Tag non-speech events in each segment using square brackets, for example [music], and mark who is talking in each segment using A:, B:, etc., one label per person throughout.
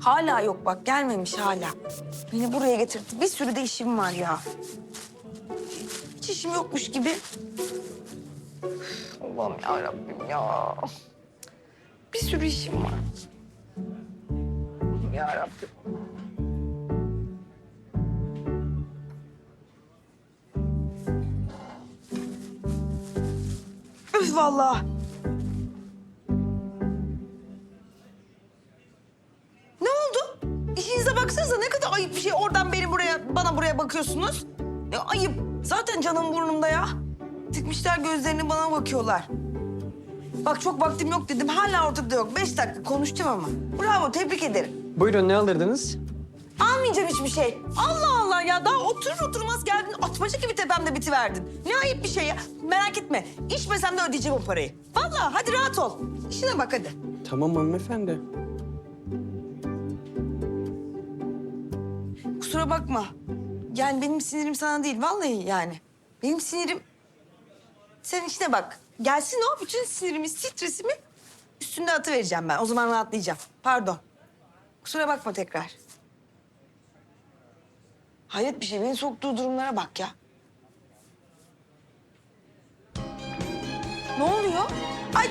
A: Hala yok bak gelmemiş hala. Beni buraya getirdi. Bir sürü de işim var ya. Hiç işim yokmuş gibi. Allah'ım ya Rabbim ya. Bir sürü işim var. Ya Rabbim. Vallahi. Ne oldu? İşinize baksanıza ne kadar ayıp bir şey. Oradan beni buraya, bana buraya bakıyorsunuz. Ne ayıp. Zaten canım burnumda ya. Tıkmışlar gözlerini bana bakıyorlar. Bak çok vaktim yok dedim. Hala ortada yok. Beş dakika konuştum ama. Bravo, tebrik ederim.
B: Buyurun ne alırdınız?
A: Almayacağım hiçbir şey. Allah Allah ya daha oturur oturmaz geldin. Atmaca gibi tepemde bitiverdin. Ne ayıp bir şey ya. Merak etme. İçmesem de ödeyeceğim o parayı. Vallahi hadi rahat ol. İşine bak hadi.
B: Tamam hanımefendi.
A: Kusura bakma. Yani benim sinirim sana değil vallahi yani. Benim sinirim... Sen işine bak. Gelsin o bütün sinirimi, stresimi üstünde atıvereceğim ben. O zaman rahatlayacağım. Pardon. Kusura bakma tekrar. Hayret bir şey. Beni soktuğu durumlara bak ya. Ne oluyor? Ay,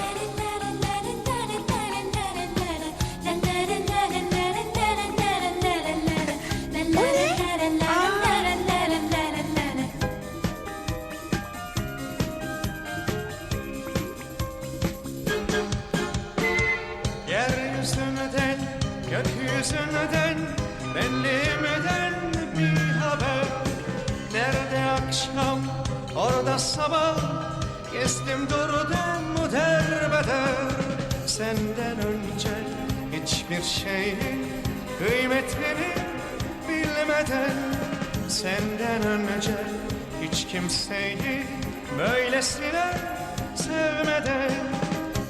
C: orada sabah Gezdim durdum mu derbeder. Senden önce hiçbir şeyin kıymetini bilmeden. Senden önce hiç kimseyi böylesine sevmeden.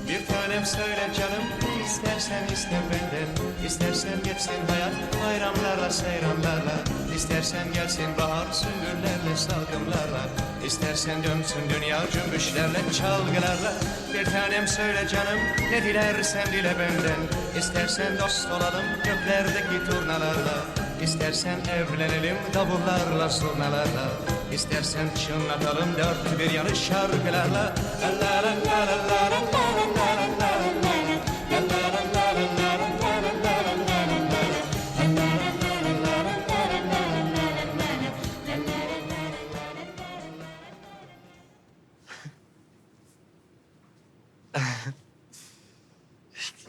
C: Bir tanem söyle canım istersen iste benden İstersen geçsin hayat bayramlarla seyranlarla İstersen gelsin bahar sümbüllerle salkımlarla İstersen dönsün dünya cümbüşlerle çalgılarla Bir tanem söyle canım ne dilersen dile benden İstersen dost olalım göklerdeki turnalarla İstersen evlenelim davullarla zurnalarla İstersen çınlatalım dört bir yanı şarkılarla La la la la la la la la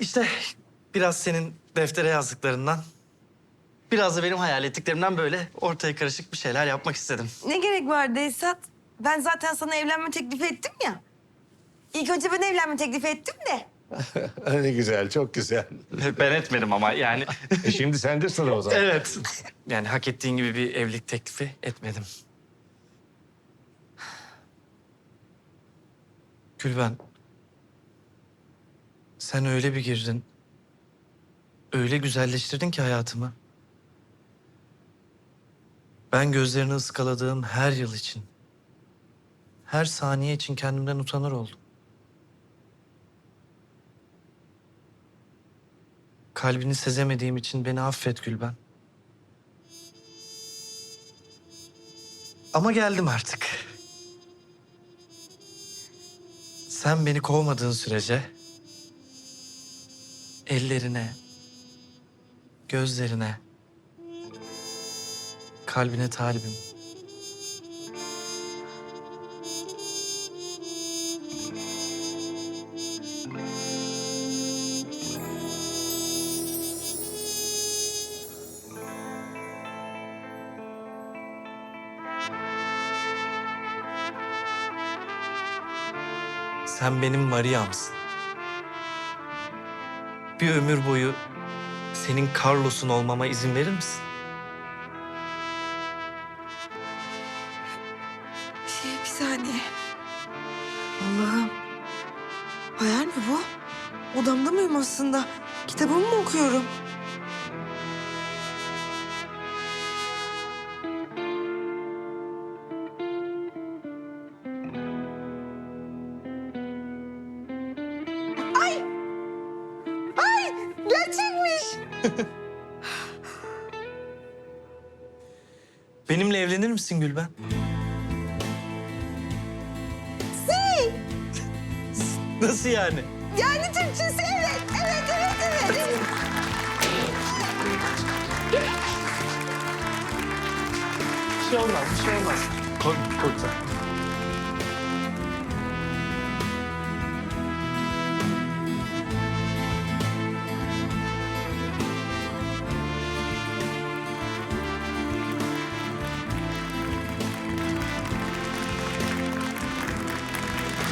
D: İşte biraz senin deftere yazdıklarından, biraz da benim hayal ettiklerimden böyle ortaya karışık bir şeyler yapmak istedim.
A: Ne gerek vardı Esat? Ben zaten sana evlenme teklifi ettim ya. İlk önce ben evlenme teklifi ettim de. [laughs]
E: ne güzel, çok güzel.
D: Ben etmedim ama yani.
E: E şimdi sende sıra o zaman.
D: evet. Yani hak ettiğin gibi bir evlilik teklifi etmedim. Gülben. Sen öyle bir girdin. Öyle güzelleştirdin ki hayatımı. Ben gözlerini ıskaladığım her yıl için, her saniye için kendimden utanır oldum. Kalbini sezemediğim için beni affet Gülben. Ama geldim artık. Sen beni kovmadığın sürece ellerine, gözlerine, kalbine talibim. Sen benim Maria'msın. Bir ömür boyu senin Carlos'un olmama izin verir misin?
A: Şey bir saniye. Allah'ım. Hayal mi bu? Odamda mıyım aslında? Kitabımı mı okuyorum? [laughs]
D: Benimle evlenir misin Gülben? Nasıl yani?
A: Yani Türkçesi evet, evet, evet, evet. evet.
D: Bir şey olmaz, bir şey olmaz. Kork, korkma.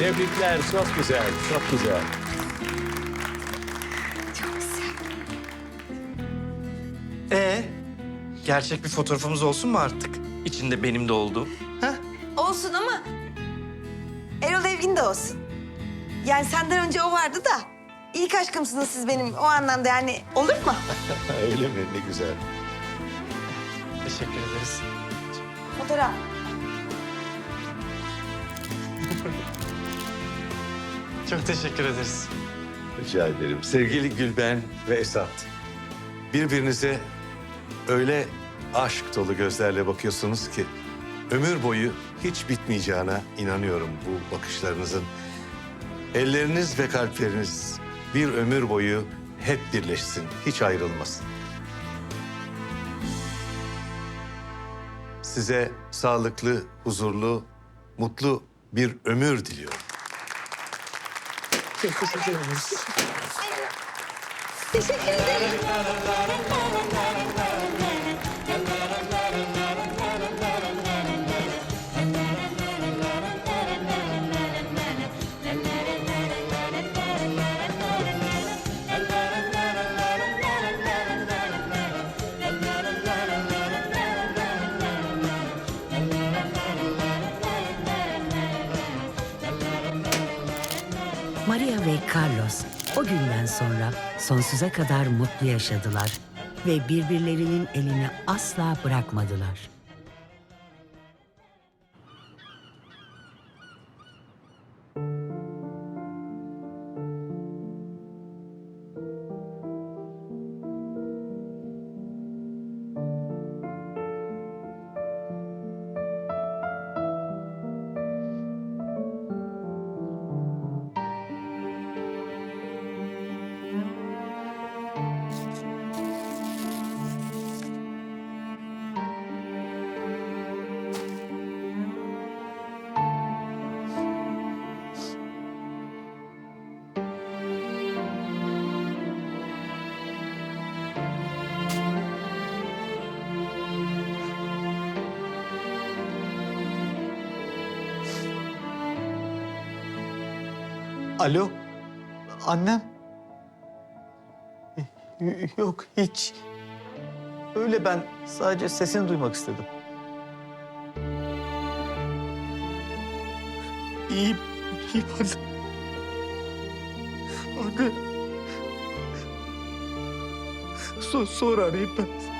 E: Tebrikler, çok güzel, çok güzel.
A: Çok güzel.
D: Ee, gerçek bir fotoğrafımız olsun mu artık? İçinde benim de olduğum. Ha?
A: Olsun ama Erol Evgin de olsun. Yani senden önce o vardı da ilk aşkımsınız siz benim o anlamda yani olur mu? [laughs]
E: Öyle mi? Ne güzel.
D: Teşekkür ederiz.
A: Fotoğraf. [laughs]
D: Çok teşekkür ederiz.
E: Rica ederim. Sevgili Gülben ve Esat. Birbirinize öyle aşk dolu gözlerle bakıyorsunuz ki... ...ömür boyu hiç bitmeyeceğine inanıyorum bu bakışlarınızın. Elleriniz ve kalpleriniz bir ömür boyu hep birleşsin, hiç ayrılmasın. Size sağlıklı, huzurlu, mutlu bir ömür diliyorum.
A: Teşekkür ederim.
F: Maria ve Carlos o günden sonra sonsuza kadar mutlu yaşadılar ve birbirlerinin elini asla bırakmadılar.
G: Alo, annem. Yok, hiç. Öyle ben sadece sesini duymak istedim. İyi, iyi pardon. Anne. So sonra arayayım ben.